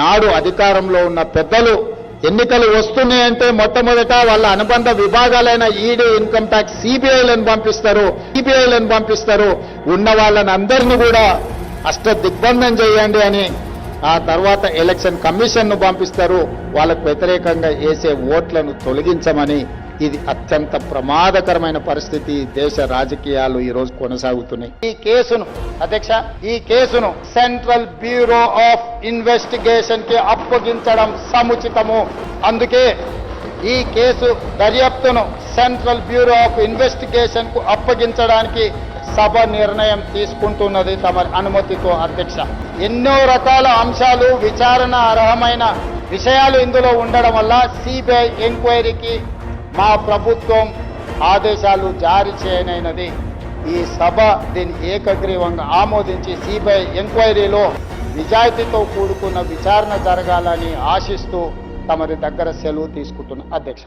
ఈనాడు అధికారంలో ఉన్న పెద్దలు ఎన్నికలు వస్తున్నాయంటే మొట్టమొదట వాళ్ళ అనుబంధ విభాగాలైన ఈడీ ఇన్కమ్ ట్యాక్స్ సిబిఐలను పంపిస్తారు. సిబిఐలను పంపిస్తారు. ఉన్న వాళ్ళని అందరినీ కూడా అష్ట దిగ్బంధం చేయండి అని ఆ తర్వాత ఎలక్షన్ కమిషన్ను పంపిస్తారు. వాళ్ళకు వ్యతిరేకంగా వేసే ఓట్లను తొలగించమని ఇది అత్యంత ప్రమాదకరమైన పరిస్థితి దేశ రాజకీయాలు ఈ రోజు కొనసాగుతున్నాయి. ఈ కేసును అధ్యక్ష ఈ కేసును సెంట్రల్ బ్యూరో ఆఫ్ ఇన్వెస్టిగేషన్కి అప్పగించడం సముచితము. అందుకే ఈ కేసు దర్యాప్తును సెంట్రల్ బ్యూరో ఆఫ్ ఇన్వెస్టిగేషన్కు అప్పగించడానికి సభ నిర్ణయం తీసుకుంటున్నది తమ అనుమతితో అధ్యక్ష. ఎన్నో రకాల అంశాలు విచారణ అర్హమైన విషయాలు ఇందులో ఉండడం వల్ల సిబిఐ ఎంక్వైరీకి మా ప్రభుత్వం ఆదేశాలు జారీ చేయనైనది. ఈ సభ దీన్ని ఏకగ్రీవంగా ఆమోదించి సిబిఐ ఎంక్వైరీలో నిజాయితీతో కూడుకున్న విచారణ జరగాలని ఆశిస్తూ తమరి దగ్గర సెలవు తీసుకుంటున్న అధ్యక్ష